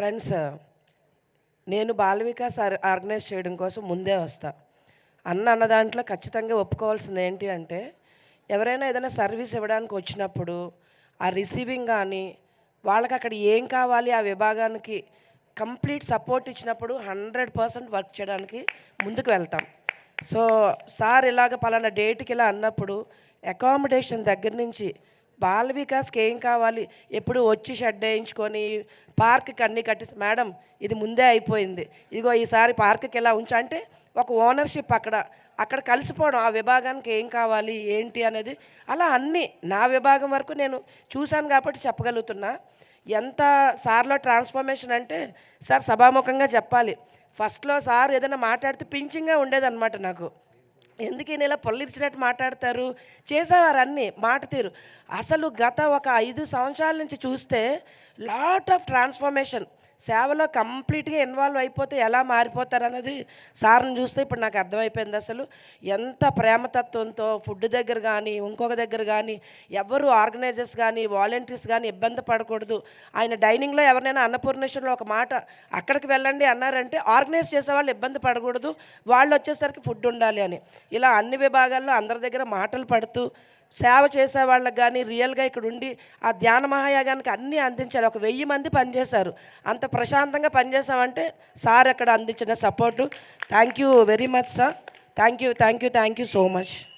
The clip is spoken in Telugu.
ఫ్రెండ్స్ నేను బాల వికాస్ ఆర్- ఆర్గనైజ్ చేయడం కోసం ముందే వస్తా. అన్న అన్న దాంట్లో ఖచ్చితంగా ఒప్పుకోవాల్సింది ఏంటి అంటే ఎవరైనా ఏదైనా సర్వీస్ ఇవ్వడానికి వచ్చినప్పుడు ఆ రిసీవింగ్ కానీ వాళ్ళకి అక్కడ ఏం కావాలి ఆ విభాగానికి కంప్లీట్ సపోర్ట్ ఇచ్చినప్పుడు హండ్రెడ్ పర్సెంట్ వర్క్ చేయడానికి ముందుకు వెళ్తాం. సో సార్ ఇలాగ పలానా డేట్కి ఇలా అన్నప్పుడు అకామిడేషన్ దగ్గర నుంచి బాల వికాస్కి ఏం కావాలి. ఎప్పుడు వచ్చి షెడ్ వేయించుకొని పార్క్కి అన్నీ కట్టి మేడం ఇది ముందే అయిపోయింది. ఇదిగో ఈసారి పార్క్కి ఎలా ఉంచా అంటే ఒక ఓనర్షిప్ అక్కడ. అక్కడ కలిసిపోవడం ఆ విభాగానికి ఏం కావాలి ఏంటి అనేది అలా అన్నీ నా విభాగం వరకు నేను చూశాను కాబట్టి చెప్పగలుగుతున్నా. ఎంత సార్లో ట్రాన్స్ఫర్మేషన్ అంటే సార్ సభాముఖంగా చెప్పాలి. ఫస్ట్లో సార్ ఏదైనా మాట్లాడితే పించింగ్గా ఉండేదన్నమాట నాకు. ఎందుకు ఈయన ఇలా పొల్లిరిచినట్టు మాట్లాడతారు? చేసేవారు అన్నీ మాట తీరు. అసలు గత ఒక ఐదు సంవత్సరాల నుంచి చూస్తే లాట్ ఆఫ్ ట్రాన్స్ఫర్మేషన్ సేవలో కంప్లీట్గా ఇన్వాల్వ్ అయిపోతే ఎలా మారిపోతారు అన్నది సార్ని చూస్తే ఇప్పుడు నాకు అర్థమైపోయింది అసలు. ఎంత ప్రేమతత్వంతో ఫుడ్ దగ్గర కానీ ఇంకొక దగ్గర కానీ ఎవరు ఆర్గనైజర్స్ కానీ వాలంటీర్స్ కానీ ఇబ్బంది పడకూడదు. ఆయన డైనింగ్లో ఎవరినైనా అన్నపూర్ణేశ్వరంలో ఒక మాట అక్కడికి వెళ్ళండి అన్నారంటే ఆర్గనైజ్ చేసే వాళ్ళు ఇబ్బంది పడకూడదు. వాళ్ళు వచ్చేసరికి ఫుడ్ ఉండాలి అని. ఇలా అన్ని విభాగాల్లో అందరి దగ్గర మాటలు పడుతూ సేవ చేసే వాళ్ళకి కానీ రియల్గా ఇక్కడ ఉండి ఆ ధ్యాన మహాయాగానికి అన్నీ అందించారు. ఒక వెయ్యి మంది పనిచేశారు. అంత ప్రశాంతంగా పనిచేసామంటే సార్ అక్కడ అందించిన support. Thank you very much sir. Thank you thank you thank you so much.